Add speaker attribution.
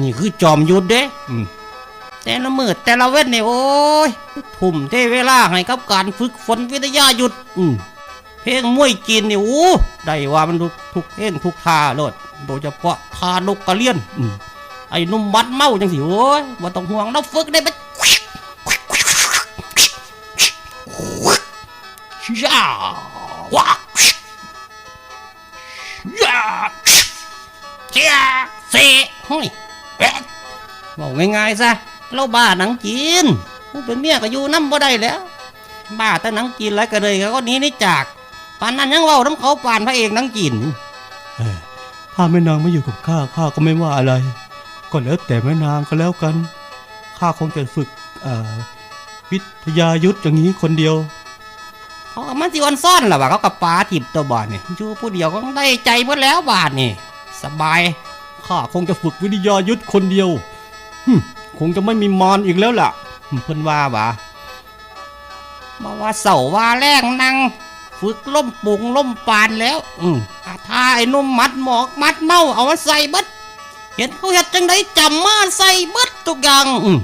Speaker 1: นี่คือจอมยุทธเด้แต่ละมือแต่ละเว้นเนี่ยโอ้ยทุ่มเทเวลาให้กับการฝึกฝนวิทยายุทธอืมเพลงมวยจีนนี่โอ้ได้ว่ามันทุกทุกเพลงทุกท่าโลดโดยเฉพาะท่านกกระเลียนอืมไอ้หนุ่มบัดเมาจังสิโอ้ยบ่าต้องห่วงเราฝึกได้ปะย่าว้าย่าเจ้าเสเฮ้อะ บอกง่ายๆซะเราบ้าหนังจีนผู้เป็นเมียก็อยู่น้ำบ่ได้แล้ว บ้าแต่หนังจีนแล้วก็เลยเขาก็หนี้นี่จากปานนั้นยังเว้าน้ำเขาปานพระเอกหนังจีน
Speaker 2: เอ้ยถ้าแม่นางไม่อยู่กับข้าข้าก็ไม่ว่าอะไร ก็แล้วแต่แม่นางก็แล้วกันข้าคงจะฝึกเอ่อวิทยายุทธอย่างนี้คนเดียว
Speaker 1: เขาก็มันสิวันซ่อนล่ะว่าเขากับปลาทิบตัวบาทนี่อยู่ผู้เดียวก็ได้ใจหมดแล้วบาทนี่ สบาย
Speaker 2: ข้าคงจะฝึกวิทยายุทธคนเดียวคงจะไม่มีมอนอีกแล้วล่ะ
Speaker 1: เพิ่นว่าบ่ามาว่าเสาว่าแรงนั่งฝึกล่มปุงล่มปานแล้วอืมอาทาไอ้นุ่มมัดหมอกมัดเมาเอามาใส่เบิดเห็นเขาเห็ดจังไดจำมาใส่เบิดทุกอย่างอืม